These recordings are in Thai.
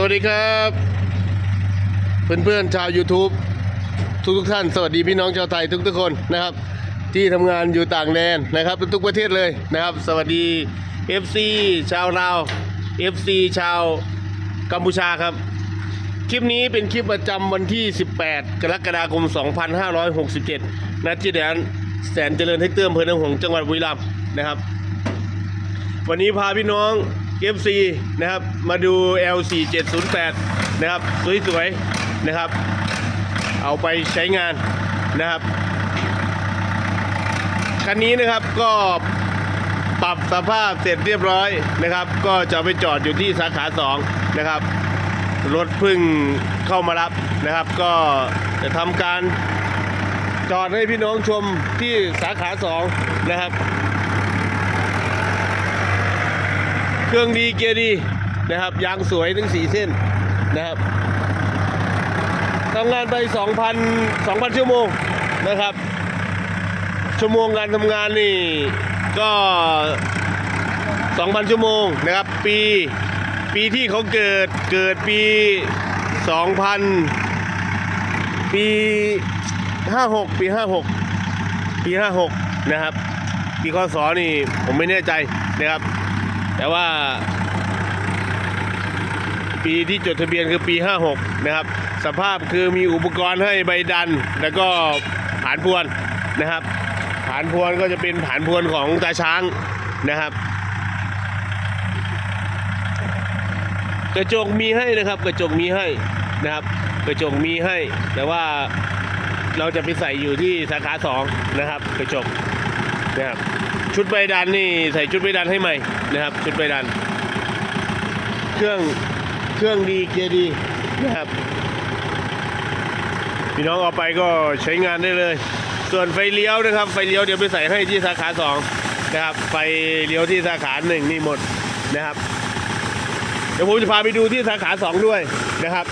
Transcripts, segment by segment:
สวัสดีครับ เพื่อนๆชาว YouTube ทุกทุกๆท่าน สวัสดีพี่น้องชาวไทยทุกๆคนนะครับ ที่ทำงานอยู่ต่างแดนนะครับ ทุกประเทศเลยนะครับ สวัสดี FC ชาวลาว FC ชาวกัมพูชาครับ คลิปนี้เป็นคลิปประจำวันที่ 18 กรกฎาคม 2567ณที่แดนแสนเจริญเทคเตอร์อำเภอหนองหงส์จังหวัดบุรีรัมย์นะครับ วันนี้พาพี่น้อง FC นะครับ มาดู L4708 นะครับ สวยๆ นะครับ เอาไปใช้งานนะครับ คันนี้นะครับก็ปรับสภาพเสร็จเรียบร้อยนะครับ ก็จะไปจอดอยู่ที่สาขา 2 นะครับ รถพึ่งเข้ามารับนะครับ ก็จะทำการจอดให้พี่น้องชมที่สาขา 2 นะครับ เครื่องดีเกียร์ดีนะครับ ยางสวยทั้งสีเส้นนะครับทำงานไป 2,000 2,000 ชั่วโมงนะครับ ชั่วโมงการทำงานนี่ก็ 2,000 ชั่วโมงนะครับ ปีปีที่เขาเกิดเกิดปี 2000 ปี 56 ปี 56 ปี 56 นะครับ ปีคศนี่ผมไม่แน่ใจนะครับ แต่ว่า ปีที่จดทะเบียนคือปี 56 นะครับ สภาพคือมีอุปกรณ์ให้ใบดัน แล้วก็ผานพวนนะครับ ผานพวนก็จะเป็นผานพวนของตาช้างนะครับ กระจกมีให้นะครับ กระจกมีให้นะครับ กระจกมีให้ แต่ว่าเราจะไปใส่อยู่ที่สาขาสองนะครับ กระจกนะครับ ชุดใบดันนี่ใส่ชุดใบดันให้ใหม่นะครับ ชุดใบดัน เครื่องเครื่องดีเกียร์ดีนะครับ พี่น้องเอาไปก็ใช้งานได้เลย ส่วนไฟเลี้ยวนะครับ ไฟเลี้ยวเดี๋ยวไปใส่ให้ที่สาขาสองนะครับ ไฟเลี้ยวที่สาขาหนึ่งนี่หมดนะครับ เดี๋ยวผมจะพาไปดูที่สาขาสองด้วยนะครับ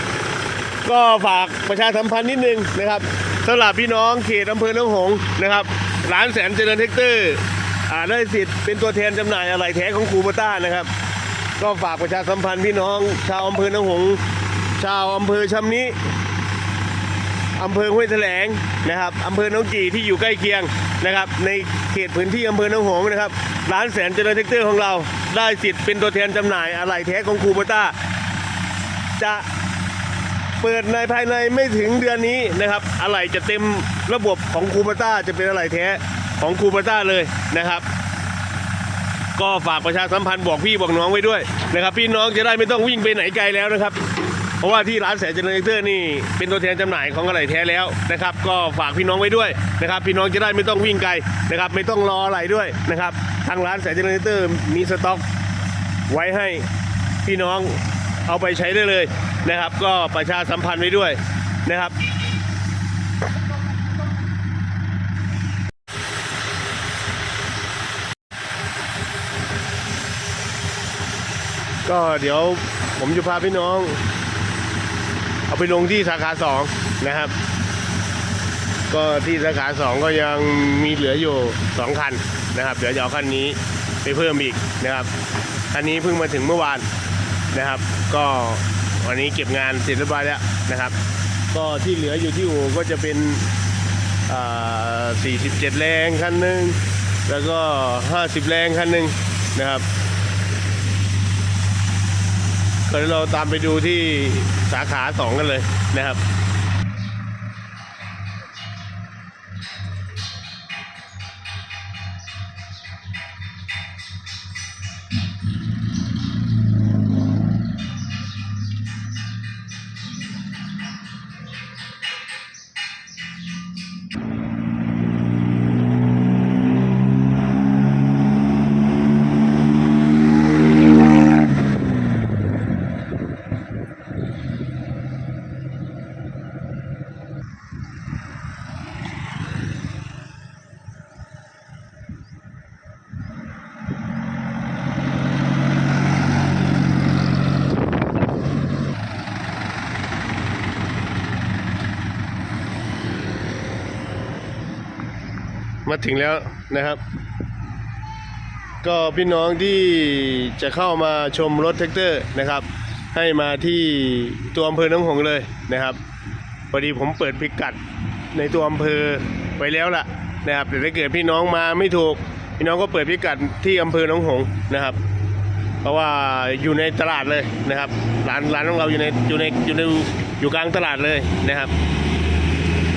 ก็ฝากประชาสัมพันธ์นิดนึงนะครับสำหรับพี่น้องเขตอำเภอหนองหงนะครับ ร้านแสนเจริญเทคเตอร์ ได้สิทธิ์เป็นตัวแทนจำหน่ายอะไหล่แท้ของคูโบต้านะครับ ก็ฝากประชาสัมพันธ์พี่น้อง ชาวอำเภอหนองหง ชาวอำเภอชำนิอำเภอห้วยแถลงนะครับอำเภอหนองกี่ที่อยู่ใกล้เคียงนะครับ ในเขตพื้นที่อำเภอหนองหงนะครับ ร้านแสนเจริญเทคเตอร์ของเรา ได้สิทธิ์เป็นตัวแทนจำหน่ายอะไหล่แท้ของคูโบต้าจะเปิดในภายในไม่ถึงเดือนนี้นะครับ อะไหล่จะเต็มระบบของคูปต้าจะเป็นอะไหล่แท้ ของคูปต้าเลยนะครับ ก็ฝากประชาสัมพันธ์บอกพี่บอกน้องไว้ด้วยนะครับ พี่น้องจะได้ไม่ต้องวิ่งไปไหนไกลแล้วนะครับ เพราะว่าที่ร้านแสนเจริญเตอร์นี่เป็นตัวแทนจำหน่ายของอะไหล่แท้แล้วนะครับ ก็ฝากพี่น้องไว้ด้วยนะครับ พี่น้องจะได้ไม่ต้องวิ่งไกลนะครับ ไม่ต้องรออะไรด้วยนะครับ ทางร้านแสนเจริญเตอร์มีสต็อกไว้ให้พี่น้องเอาไปใช้ได้เลยนะครับ ก็ประชาสัมพันธ์ไว้ด้วยนะครับ ก็เดี๋ยวผมจะพาพี่น้อง เอาไปลงที่สาขาสองนะครับ ก็ที่สาขาสองก็ยังมีเหลืออยู่สองคันนะครับเดี๋ยวจะเอาคันนี้ไปเพิ่มอีกนะครับคันนี้เพิ่งมาถึงเมื่อวานนะครับ ก็วันนี้เก็บงานเสร็จเรียบร้อยแล้วนะครับ ก็ที่เหลืออยู่ที่อู่ก็จะเป็นอ่า47 แรงคันหนึ่งแล้วก็ 50 แรงคันหนึ่งนะครับ เดี๋ยวเราตามไปดูที่สาขาสองกันเลยนะครับ มาถึงแล้วนะครับ ก็พี่น้องที่จะเข้ามาชมรถแท็กเตอร์นะครับ ให้มาที่ตัวอำเภอหน้องหงเลยนะครับพอดีผมเปิดพิกัดในตัวอำเภอไว้แล้วล่ะนะครับแต่ถ้าเกิดพี่น้องมาไม่ถูก พี่น้องก็เปิดพิกัดที่อำเภอหน้องหงนะครับ เพราะว่าอยู่ในตลาดเลยนะครับร้านร้านของเราอยู่ในอยู่ในอยู่ในอยู่กลางตลาดเลยนะครับ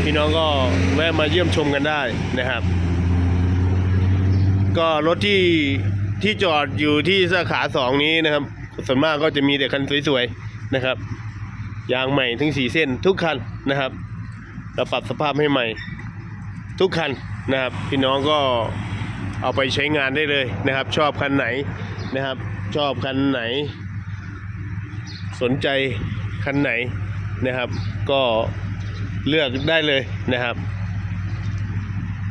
พี่น้องก็แวะมาเยี่ยมชมกันได้นะครับ ก็รถที่ที่จอดอยู่ที่สาขาสองนี้นะครับ ส่วนมากก็จะมีแต่คันสวยๆนะครับยางใหม่ทั้งสี่เส้นทุกคันนะครับเราปรับสภาพให้ใหม่ ทุกคันนะครับ พี่น้องก็เอาไปใช้งานได้เลยนะครับ ชอบคันไหนนะครับ ชอบคันไหน สนใจคันไหนนะครับ ก็ เลือกได้เลยนะครับ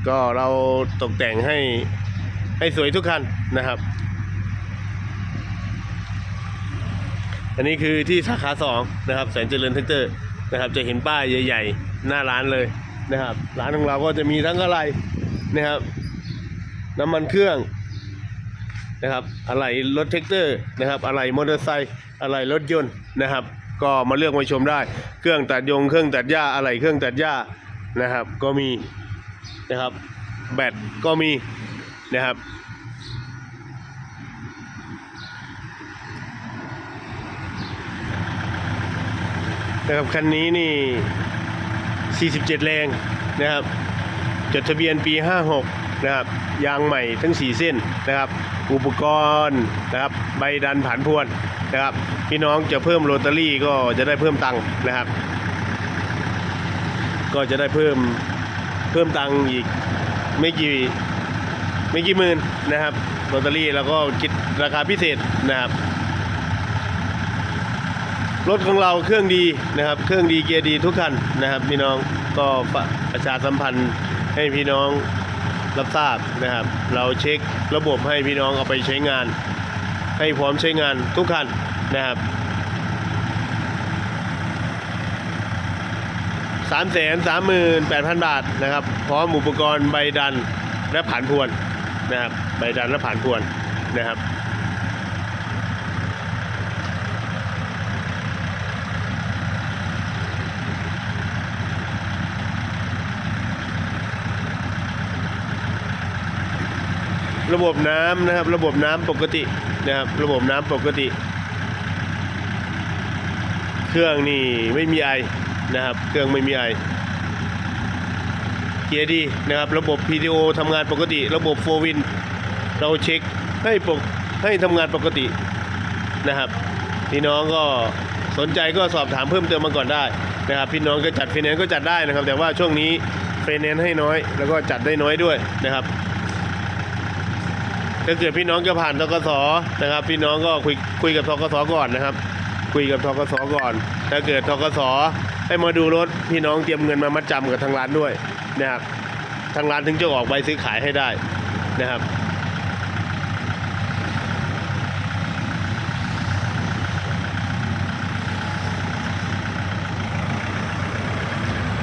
ก็เราตกแต่งให้ให้สวยทุกคันนะครับ อันนี้คือที่สาขาสองนะครับแสนเจริญเทคเตอร์นะครับจะเห็นป้ายใหญ่ ๆ หน้าร้านเลยนะครับ ร้านของเราก็จะมีทั้งอะไรนะครับ น้ำมันเครื่องนะครับ อะไรรถเทคเตอร์นะครับ อะไรมอเตอร์ไซค์อะไรรถยนต์นะครับ ก็มาเลือกมาชมได้ เครื่องตัดยงเครื่องตัดหญ้าอะไรเครื่องตัดหญ้านะครับ ก็มีนะครับ แบตก็มีนะครับนะครับคันนี้นี่ 47 แรงนะครับ จดทะเบียนปี 56 นะครับ ยางใหม่ทั้ง 4 เส้นนะครับ อุปกรณ์นะครับ ใบดันผันพวนนะครับ พี่น้องจะเพิ่มโรตารี่ก็จะได้เพิ่มตังค์นะครับ ก็จะได้เพิ่มเพิ่มตังค์อีกไม่กี่ไม่กี่หมื่นนะครับโรตารี่แล้วก็คิดราคาพิเศษนะครับรถของเราเครื่องดีนะครับ เครื่องดีเกียร์ดีทุกคันนะครับ พี่น้องก็ประชาสัมพันธ์ให้พี่น้องรับทราบนะครับ เราเช็คระบบให้พี่น้องเอาไปใช้งาน ให้พร้อมใช้งานทุกคัน นะครับสามแสนสามหมื่นแปดพันบาทนะครับ พร้อมอุปกรณ์ใบดันและผ่านพวนนะครับ ใบดันและผ่านพวนนะครับระบบน้ำนะครับ ระบบน้ำปกตินะครับ ระบบน้ำปกติ เครื่องนี่ไม่มีไอนะครับ เครื่องไม่มีไอ เกียร์ดีนะครับ ระบบ PTO ทำงานปกติ ระบบโฟวิน เราเช็คให้ปกให้ทำงานปกตินะครับพี่น้องก็สนใจก็สอบถามเพิ่มเติมมาก่อนได้นะครับพี่น้องก็จัดไฟแนนซ์ก็จัดได้นะครับ แต่ว่าช่วงนี้ไฟแนนซ์ให้น้อย แล้วก็จัดได้น้อยด้วยนะครับถ้าเกิดพี่น้องจะผ่านทกสนะครับ พี่น้องก็คุยคุยกับทกสก่อนนะครับ คุยกับทกสก่อน ถ้าเกิดทกสให้มาดูรถพี่น้องเตรียมเงินมามัดจำกับทางร้านด้วยนะครับทางร้านถึงจะออกใบซื้อขายให้ได้นะครับ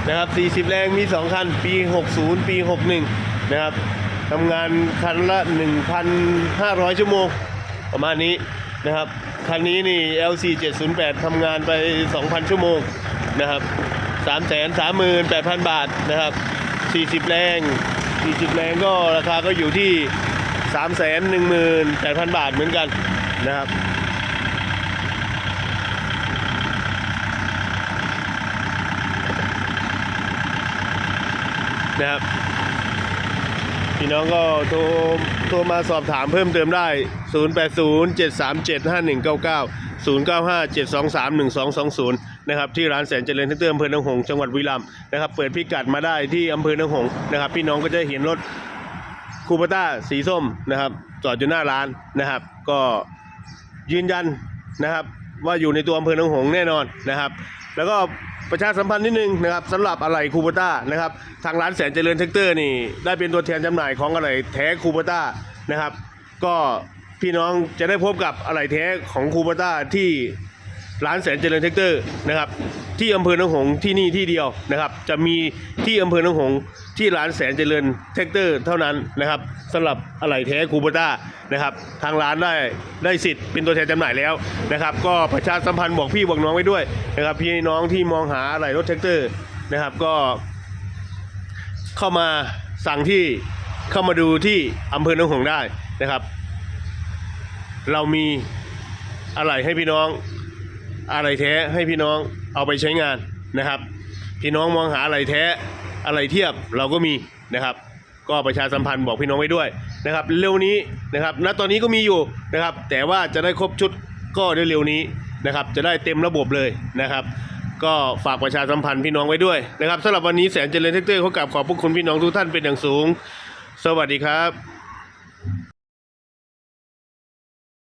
นะครับ 40 แรงมี 2 คัน ปี 60 ปี 61 นะครับ ทำงานคันละ 1,500 ชั่วโมง ประมาณนี้ นะครับ คันนี้นี่ LC 708ทำงานไป 2,000 ชั่วโมงนะครับ 338,000 บาทนะครับ 40 แรง 40 แรงก็ราคาก็อยู่ที่ 318,000 บาทเหมือนกันนะครับนะครับ พี่น้องก็โทรโทรมาสอบถามเพิ่มเติมได้ 0807375199 0957231220 นะครับ ที่ร้านแสนเจริญทั้งเติมอำเภอหนองหงส์จังหวัดบุรีรัมนะครับ เปิดพิกัดมาได้ที่อำเภอหนองหงส์นะครับ พี่น้องก็จะเห็นรถคูปต้าสีส้มนะครับ จอดอยู่หน้าร้านนะครับ ก็ยืนยันนะครับ ว่าอยู่ในตัวอำเภอหนองหงส์แน่นอนนะครับ แล้วก็ประชาสัมพันธ์นิดนึงนะครับสำหรับอะไหล่คูปต้านะครับทางร้านแสนเจริญแท็กเตอร์นี่ได้เป็นตัวแทนจำหน่ายของอะไหล่แท้คูปต้านะครับ ก็พี่น้องจะได้พบกับอะไหล่แท้ของคูปต้าที่ร้านแสนเจริญแท็กเตอร์นะครับ ที่อำเภอหนองหงส์ที่นี่ที่เดียวนะครับ จะมีที่อำเภอหนองหงส์ที่ร้านแสนเจริญแท็กเตอร์เท่านั้นนะครับสำหรับอะไหล่แท้คูโบต้านะครับ ทางร้านได้ได้สิทธิ์เป็นตัวแทนจำหน่ายแล้วนะครับ ก็ประชาสัมพันธ์บอกพี่บอกน้องไว้ด้วยนะครับ พี่น้องที่มองหาอะไหล่รถแท็กเตอร์นะครับ ก็ เข้ามาสั่งที่เข้ามาดูที่อำเภอหนองหงส์ได้นะครับ เรามีอะไรให้พี่น้อง อะไรแท้ให้พี่น้อง เอาไปใช้งานนะครับ พี่น้องมองหาอะไรแท้อะไรเทียบเราก็มีนะครับ ก็ประชาสัมพันธ์บอกพี่น้องไว้ด้วยนะครับเร็วนี้นะครับณตอนนี้ก็มีอยู่นะครับ แต่ว่าจะได้ครบชุดก็เร็วๆนี้นะครับ จะได้เต็มระบบเลยนะครับ ก็ฝากประชาสัมพันธ์พี่น้องไว้ด้วยนะครับสำหรับวันนี้แสนเจริญเทคเตอร์เขากลับขอบพระคุณพี่น้องทุกท่านเป็นอย่างสูง สวัสดีครับ